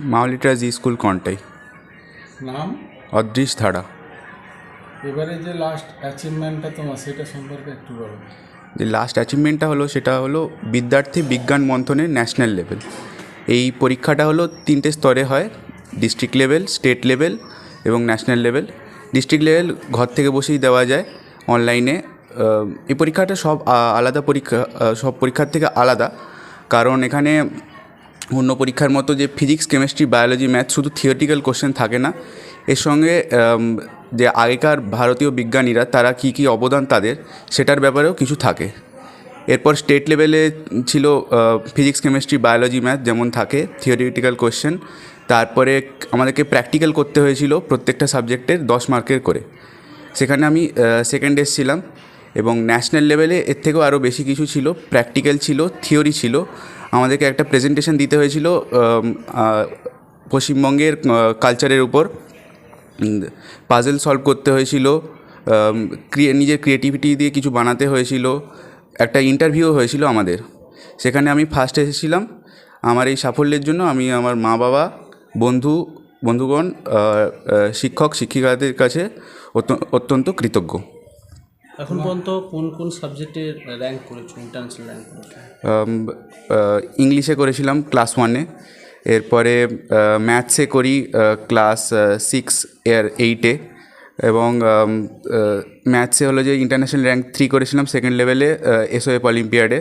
মাউলিটাস school Contai. নাম? অদৃশ ধারা। এবারে যে লাস্ট অ্যাচিভমেন্টটা তোমার সেটা সম্পর্কে একটু বলো। যে লাস্ট অ্যাচিভমেন্টটা হলো সেটা হলো বিদ্যার্থী বিজ্ঞান মন্থনের ন্যাশনাল লেভেল এই পরীক্ষাটা হলো তিনটে স্তরে হয় ডিস্ট্রিক্ট লেভেল স্টেট লেভেল এবং ন্যাশনাল লেভেল ডিস্ট্রিক্ট লেভেল ঘর থেকে বসেই দেওয়া যায় অনলাইনে এই পরীক্ষাটা সব আলাদা পরীক্ষা সব পরীক্ষার থেকে আলাদা। কারণ এখানে অন্য পরীক্ষার মতো যে ফিজিক্স কেমিস্ট্রি বায়োলজি ম্যাথ শুধু থিওরিটিক্যাল কোশ্চেন থাকে না, এর সঙ্গে যে আগেকার ভারতীয় বিজ্ঞানীরা তারা কী কী অবদান তাদের সেটার ব্যাপারেও কিছু থাকে। এরপর স্টেট লেভেলে ছিল ফিজিক্স কেমিস্ট্রি বায়োলজি ম্যাথ যেমন থাকে থিওরিটিক্যাল কোশ্চেন তারপরে আমাদেরকে প্র্যাকটিক্যাল করতে হয়েছিল প্রত্যেকটা সাবজেক্টের দশ মার্কের করে। সেখানে আমি সেকেন্ড এসেছিলাম এবং ন্যাশনাল লেভেলে এর থেকেও আরও বেশি কিছু ছিল প্র্যাকটিক্যাল ছিল থিওরি ছিল আমাদেরকে একটা প্রেজেন্টেশন দিতে হয়েছিল পশ্চিমবঙ্গের কালচারের উপর। পাজেল সলভ করতে হয়েছিল ক্রিয়ে নিজের ক্রিয়েটিভিটি দিয়ে কিছু বানাতে হয়েছিল, একটা ইন্টারভিউ হয়েছিল আমাদের। সেখানে আমি ফার্স্ট এসেছিলাম। আমার এই সাফল্যের জন্য আমি আমার মা, বাবা, বন্ধু, বন্ধুগণ শিক্ষক, শিক্ষিকাদের কাছে অত্য- অত্যন্ত কৃতজ্ঞ। এখন পর্যন্ত কোন কোন সাবজেক্টে র্যাঙ্ক করেছ ইন্টারন্যাশনাল র্যাঙ্ক ইংলিশে করেছিলাম ক্লাস ওয়ানে এরপরে ম্যাথসে করি ক্লাস সিক্স এর এইটে এবং ম্যাথসে হলো যে ইন্টারন্যাশনাল র্যাঙ্ক থ্রি করেছিলাম সেকেন্ড লেভেলে এসওএফ অলিম্পিয়াডে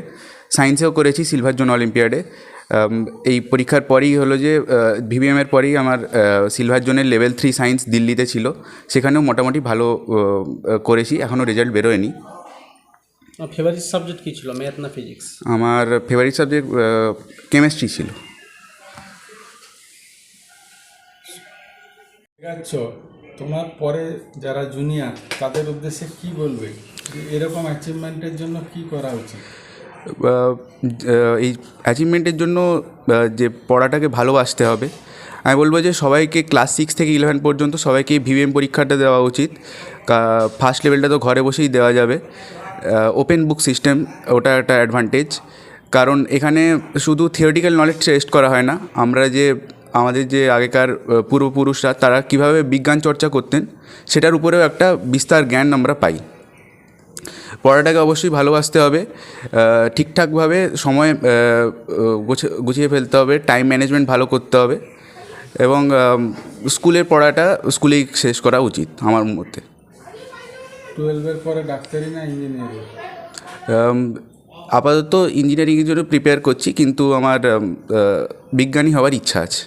সায়েন্সেও করেছি সিলভার জোন অলিম্পিয়াডে এই পরীক্ষার পরেই হলো যে ভিভিএমের পরেই আমার সিলভার জোনের লেভেল থ্রি সায়েন্স দিল্লিতে ছিল। সেখানেও মোটামুটি ভালো করেছি এখনও রেজাল্ট বেরোয়নি। ফেভারিট সাবজেক্ট কী ছিল? ম্যাথ না ফিজিক্স আমার ফেভারিট সাবজেক্ট কেমিস্ট্রি ছিল। তোমার পরে যারা জুনিয়র তাদের উদ্দেশ্যে কি বলবে? এরকম অ্যাচিভমেন্টের জন্য কি করা উচিত? এই অ্যাচিভমেন্টের জন্য যে পড়াটাকে ভালোবাসতে হবে। আমি বলব যে সবাইকে ক্লাস সিক্স থেকে ইলেভেন পর্যন্ত সবাইকে ভিভিএম পরীক্ষাটা দেওয়া উচিত। ফার্স্ট লেভেলটা তো ঘরে বসেই দেওয়া যাবে। ওপেন বুক সিস্টেম ওটা একটা অ্যাডভান্টেজ কারণ এখানে শুধু থিওরিটিক্যাল নলেজ টেস্ট করা হয় না, আমরা যে আমাদের যে আগেকার পূর্বপুরুষরা তারা কীভাবে বিজ্ঞান চর্চা করতেন সেটার উপরেও একটা বিস্তার জ্ঞান আমরা পাই। পড়াটাকে অবশ্যই ভালোবাসতে হবে ঠিকঠাকভাবে সময় গুছিয়ে ফেলতে হবে টাইম ম্যানেজমেন্ট ভালো করতে হবে এবং স্কুলের পড়াটা স্কুলেই শেষ করা উচিত আমার মতে। টুয়েলভের পরে ডাক্তারি না ইঞ্জিনিয়ারিং আপাতত ইঞ্জিনিয়ারিংয়ের জন্য প্রিপেয়ার করছি কিন্তু আমার বিজ্ঞানী হওয়ার ইচ্ছা আছে।